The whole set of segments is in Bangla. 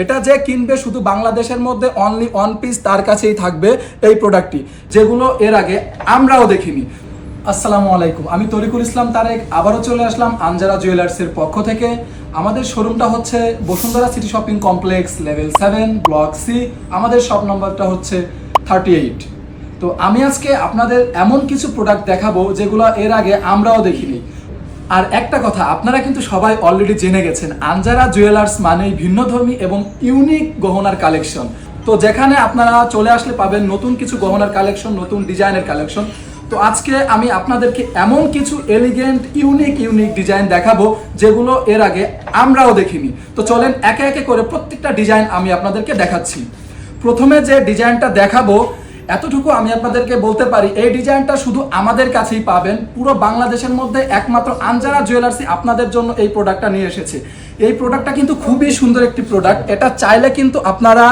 এটা যে কিনবে শুধু বাংলাদেশের মধ্যে অনলি অন পিস তার কাছেই থাকবে এই প্রোডাক্টটি যেগুলো এর আগে আমরাও দেখিনি। আসসালামু আলাইকুম, আমি তরিকুল ইসলাম তারেক, আবারও চলে আসলাম আঞ্জারা জুয়েলার্সের পক্ষ থেকে। আমাদের শোরুমটা হচ্ছে Bashundhara city shopping complex level seven block C আমাদের শপ নম্বরটা হচ্ছে থার্টি এইট তো আমি আজকে আপনাদের এমন কিছু প্রোডাক্ট দেখাবো যেগুলো এর আগে আমরাও দেখিনি। আর একটা কথা, আপনারা কিন্তু সবাই অলরেডি জেনে গেছেন আঞ্জারা জুয়েলার্স মানেই ভিন্নধর্মী এবং ইউনিক গহনার কালেকশন তো যেখানে আপনারা চলে আসলে পাবেন নতুন কিছু গহনার কালেকশন নতুন ডিজাইনের কালেকশন তো আজকে আমি আপনাদেরকে এমন কিছু এলিগেন্ট ইউনিক ইউনিক ডিজাইন দেখাবো, যেগুলো এর আগে আমরাও দেখিনি। তো চলেন, একে একে করে প্রত্যেকটা ডিজাইন আমি আপনাদেরকে দেখাচ্ছি। প্রথমে যে ডিজাইনটা দেখাবো এতটুকু আমি আপনাদেরকে বলতে পারি, এই ডিজাইনটা শুধু আমাদের কাছেই পাবেন। পুরো বাংলাদেশের মধ্যে একমাত্র আঞ্জারা জুয়েলার্সই আপনাদের জন্য এই প্রোডাক্টটা নিয়ে এসেছে। এই প্রোডাক্টটা কিন্তু খুবই সুন্দর একটি প্রোডাক্ট এটা চাইলে কিন্তু আপনারা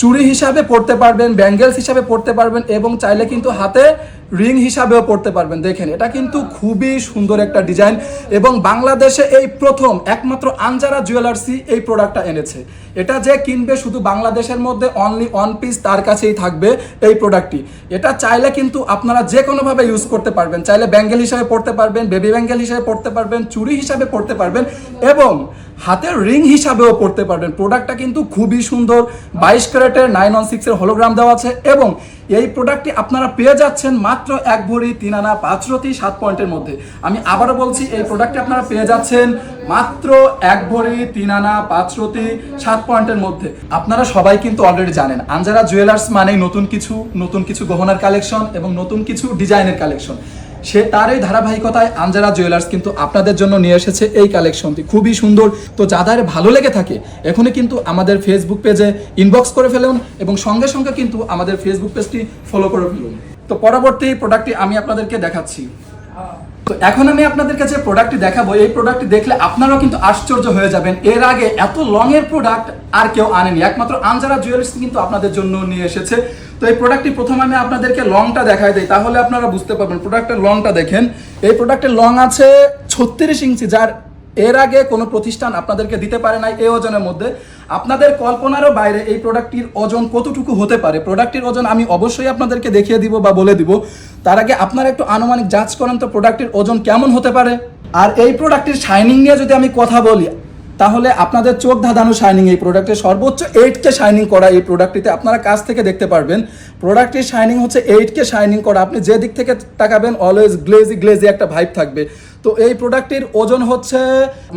চুড়ি হিসাবে পড়তে পারবেন, ব্যাঙ্গেলস হিসাবে পড়তে পারবেন এবং চাইলে কিন্তু হাতে রিং হিসাবেও পড়তে পারবেন। দেখেন, এটা কিন্তু খুবই সুন্দর একটা ডিজাইন এবং বাংলাদেশে এই প্রথম একমাত্র আঞ্জারা জুয়েলার্সই এই প্রোডাক্টটা এনেছে। এটা যে কিনবে শুধু বাংলাদেশের মধ্যে অনলি অন পিস তার কাছেই থাকবে এই প্রোডাক্টটি। এটা চাইলে কিন্তু আপনারা যে কোনোভাবে ইউজ করতে পারবেন। চাইলে ব্যাঙ্গেল হিসাবে পড়তে পারবেন, বেবি ব্যাঙ্গেল হিসাবে পড়তে পারবেন চুড়ি হিসাবে পড়তে পারবেন এবং হাতের রিং হিসাবেও পড়তে পারবেন। প্রোডাক্টটা কিন্তু খুবই সুন্দর। বাইশ ক্যারেটের নাইন ওয়ান সিক্সের হলোগ্রাম দেওয়া আছে এবং এই প্রোডাক্টটি আপনারা পেয়ে যাচ্ছেন মাত্র এক ভরি, তিন আনা, পাঁচ রতি, সাত পয়েন্টের মধ্যে। আমি আবারও বলছি, এই প্রোডাক্টটি আপনারা পেয়ে যাচ্ছেন মাত্র এক ভরি, তিন আনা, পাঁচ রতি, সাত পয়েন্টের মধ্যে। আপনারা সবাই কিন্তু অলরেডি জানেন আঞ্জারা জুয়েলার্স মানেই নতুন কিছু নতুন কিছু গহনার কালেকশন এবং নতুন কিছু ডিজাইনের কালেকশন সে তার এই ধারাবাহিকতায় আঞ্জারা জুয়েলার্স কিন্তু আপনাদের জন্য নিয়ে এসেছে এই কালেকশনটি। খুবই সুন্দর। তো যাদের ভালো লেগে থাকে, এখনই কিন্তু আমাদের ফেসবুক পেজে ইনবক্স করে ফেলুন এবং সঙ্গে সঙ্গে কিন্তু আমাদের ফেসবুক পেজটি ফলো করে ফেলুন। তো পরবর্তী প্রোডাক্টটি আমি আপনাদেরকে দেখাচ্ছি। তো এখন আমি আপনাদের কাছে প্রোডাক্টটি দেখাবো। এই প্রোডাক্টটি দেখলে আপনারাও কিন্তু আশ্চর্য হয়ে যাবেন। এর আগে এত লং এর প্রোডাক্ট আর কেউ আনেনি। একমাত্র আনজারা জুয়েলার্স কিন্তু আপনাদের জন্য নিয়ে এসেছে। তো এই প্রোডাক্টটি প্রথমে আমি আপনাদেরকে লংটা দেখাই দিই, তাহলে আপনারা বুঝতে পারবেন। প্রোডাক্টের লংটা দেখেন। এই প্রোডাক্টের লং আছে ছত্রিশ ইঞ্চি, যার এর আগে কোনো প্রতিষ্ঠান আপনাদেরকে দিতে পারে নাই এই ওজনের মধ্যে। আপনাদের কল্পনারও বাইরে এই প্রোডাক্টটির ওজন কতটুকু হতে পারে। প্রোডাক্টটির ওজন আমি অবশ্যই আপনাদেরকে দেখিয়ে দিব বা বলে দিব। তার আগে আপনারা একটু আনুমানিক যাচ করেন তো প্রোডাক্টের ওজন কেমন হতে পারে। আর এই প্রোডাক্টের শাইনিং নিয়ে যদি আমি কথা বলি তাহলে আপনাদের চোখ ধাঁধানো শাইনিং এই প্রোডাক্টের সর্বোচ্চ এইট কে শাইনিং করা এই প্রোডাক্টটিতে আপনারা কাছ থেকে দেখতে পারবেন। প্রোডাক্টটির শাইনিং হচ্ছে এইট কে শাইনিং করা। আপনি যে দিক থেকে তাকাবেন অলওয়েজ গ্লেজি গ্লেজি একটা ভাইব থাকবে। তো এই প্রোডাক্টটির ওজন হচ্ছে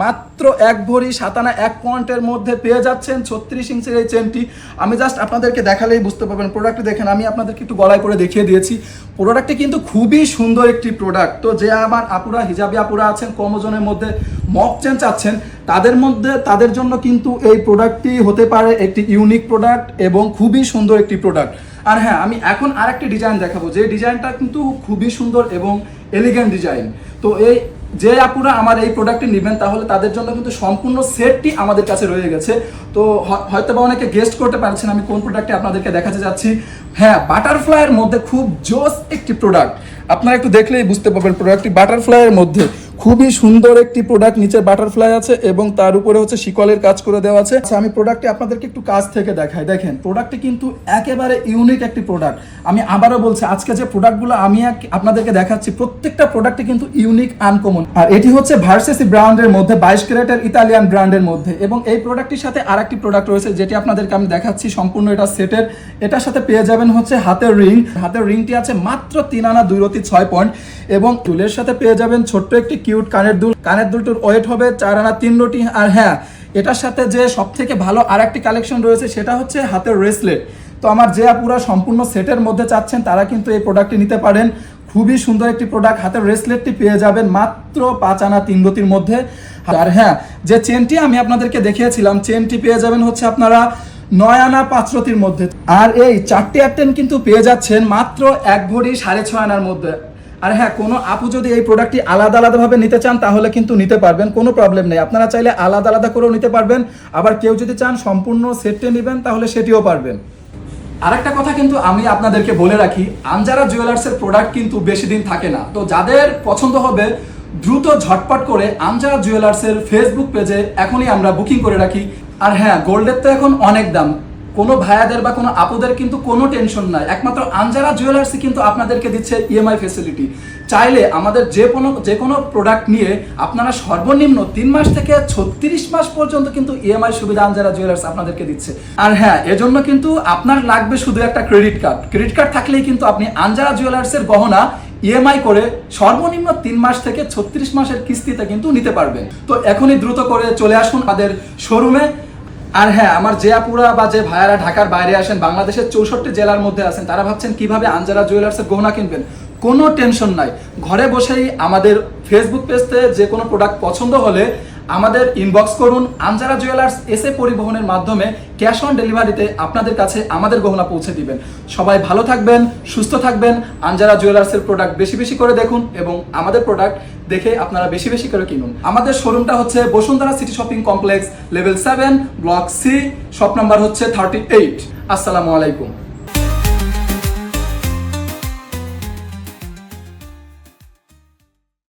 মাত্র এক ভরি সাতানা এক পয়েন্টের মধ্যে পেয়ে যাচ্ছেন ছত্রিশ ইঞ্চের এই চেনটি আমি জাস্ট আপনাদেরকে দেখালেই বুঝতে পারবেন। প্রোডাক্টটি দেখেন, আমি আপনাদেরকে একটু গলায় করে দেখিয়ে দিয়েছি। প্রোডাক্টটি কিন্তু খুবই সুন্দর একটি প্রোডাক্ট তো যে আমার আপুরা, হিজাবি আপুরা আছেন, কম ওজনের মধ্যে মক চেন চাচ্ছেন, তাদের মধ্যে, তাদের জন্য কিন্তু এই প্রোডাক্টটি হতে পারে একটি ইউনিক প্রোডাক্ট এবং খুবই সুন্দর একটি প্রোডাক্ট আর হ্যাঁ আমি এখন আরেকটি ডিজাইন দেখাবো। যে ডিজাইনটা কিন্তু খুবই সুন্দর এবং এলিগেন্ট ডিজাইন তো এই যে আপুরা আমার এই প্রোডাক্টটি নেবেন, তাহলে তাদের জন্য কিন্তু সম্পূর্ণ সেটটি আমাদের কাছে রয়ে গেছে। তো হয়তো বা অনেকে গেস্ট করতে পারছেন আমি কোন প্রোডাক্টটি আপনাদেরকে দেখাতে যাচ্ছি। হ্যাঁ বাটারফ্লাইয়ের মধ্যে খুব জোস একটি প্রোডাক্ট আপনারা একটু দেখলেই বুঝতে পারবেন প্রোডাক্টটি বাটারফ্লাইয়ের মধ্যে। খুবই সুন্দর একটি প্রোডাক্ট নিচে বাটারফ্লাই আছে এবং তার উপরে হচ্ছে শিকলের কাজ করে দেওয়া আছে। আচ্ছা আমি প্রোডাক্টটি আপনাদেরকে একটু কাজ থেকে দেখাই। দেখেন প্রোডাক্টটি কিন্তু একেবারে ইউনিক একটি প্রোডাক্ট আমি আবারও বলছি, আজকে যে প্রোডাক্টগুলো আমি আপনাদেরকে দেখাচ্ছি, প্রত্যেকটা প্রোডাক্টই কিন্তু ইউনিক আনকমন আর এটি হচ্ছে ভার্সেসি ব্র্যান্ডের মধ্যে, বাইশ ক্যারেটের ইতালিয়ান ব্র্যান্ডের মধ্যে। এবং এই প্রোডাক্টটির সাথে আরেকটি প্রোডাক্ট রয়েছে, যেটি আপনাদেরকে আমি দেখাচ্ছি, সম্পূর্ণ এটা সেটের এটার সাথে পেয়ে যাবেন হচ্ছে হাতের রিং। হাতের রিংটি আছে মাত্র তিন আনা, দুই রতি, ছয় পয়েন্ট এবং চুলের সাথে পেয়ে যাবেন ছোট্ট একটি কিউট কানের দুল। কানের দুলটির ওয়েট হবে চার আনা তিন রতি আর হ্যাঁ এটার সাথে যে সব থেকে ভালো আর একটি কালেকশন রয়েছে, সেটা হচ্ছে হাতের রেসলেট তো আমার যে আপুরা সম্পূর্ণ সেটের মধ্যে চাচ্ছেন, তারা কিন্তু এই প্রোডাক্টটি নিতে পারেন। খুবই সুন্দর একটি প্রোডাক্ট হাতের রেসলেটটি পেয়ে যাবেন মাত্র পাঁচ আনা তিন রতির মধ্যে। আর হ্যাঁ যে চেনটি আমি আপনাদেরকে দেখিয়েছিলাম চেনটি পেয়ে যাবেন হচ্ছে আপনারা নয় আনা পাঁচ রতির মধ্যে। আর এই চারটি অ্যাটেন কিন্তু পেয়ে যাচ্ছেন মাত্র এক ভরি সাড়ে ছয় আনার মধ্যে। আর হ্যাঁ কোনো আপু যদি এই প্রোডাক্টটি আলাদা আলাদাভাবে নিতে চান, তাহলে কিন্তু নিতে পারবেন, কোনো প্রবলেম নেই। আপনারা চাইলে আলাদা আলাদা করেও নিতে পারবেন, আবার কেউ যদি চান সম্পূর্ণ সেটটি নেবেন, তাহলে সেটিও পারবেন। আরেকটা কথা কিন্তু আমি আপনাদেরকে বলে রাখি আঞ্জারা জুয়েলার্সের প্রোডাক্ট কিন্তু বেশি দিন থাকে না। তো যাদের পছন্দ হবে, দ্রুত ঝটপট করে আঞ্জারা জুয়েলার্সের ফেসবুক পেজে এখনই আমরা বুকিং করে রাখি। আর হ্যাঁ গোল্ডের তো এখন অনেক দাম। কোনো ভাইয়াদের বা কোনো আপুদের কিন্তু কোনো টেনশন নাই। একমাত্র আঞ্জারা জুয়েলার্সই কিন্তু আপনাদেরকে দিচ্ছে ইএমআই ফেসিলিটি চাইলে আমাদের যে কোনো যে কোনো প্রোডাক্ট নিয়ে আপনারা সর্বনিম্ন তিন মাস থেকে ছত্রিশ মাস পর্যন্ত কিন্তু ইএমআই সুবিধা আঞ্জারা জুয়েলার্স আপনাদেরকে দিচ্ছে। আর হ্যাঁ এজন্য কিন্তু আপনার লাগবে শুধু একটা ক্রেডিট কার্ড ক্রেডিট কার্ড থাকলেই কিন্তু আপনি আঞ্জারা জুয়েলার্সের গহনা ইএমআই করে সর্বনিম্ন তিন মাস থেকে ছত্রিশ মাসের কিস্তিতে কিন্তু নিতে পারবেন। তো এখনই দ্রুত করে চলে আসুন আমাদের শোরুমে আর হ্যাঁ আমার যে আপুরা বা যে ভাইয়ারা ঢাকার বাইরে আসেন, বাংলাদেশের চৌষট্টি জেলার মধ্যে আছেন, তারা ভাবছেন কীভাবে আঞ্জারা জুয়েলার্সের গহনা কিনবেন। কোনো টেনশন নাই। ঘরে বসেই আমাদের ফেসবুক পেজতে যে কোনো প্রোডাক্ট পছন্দ হলে আমাদের ইনবক্স করুন আঞ্জারা জুয়েলার্স এসে পরিবহনের মাধ্যমে ক্যাশ অন ডেলিভারিতে আপনাদের কাছে আমাদের গহনা পৌঁছে দিবেন। সবাই ভালো থাকবেন, সুস্থ থাকবেন আঞ্জারা জুয়েলার্সের প্রোডাক্ট বেশি বেশি করে দেখুন এবং আমাদের প্রোডাক্ট দেখে আপনারা বেশি বেশি করে কিনুন। আমাদের শোরুমটা হচ্ছে Bashundhara city shopping complex level seven block C shop number হচ্ছে থার্টি এইট আসসালামু আলাইকুম।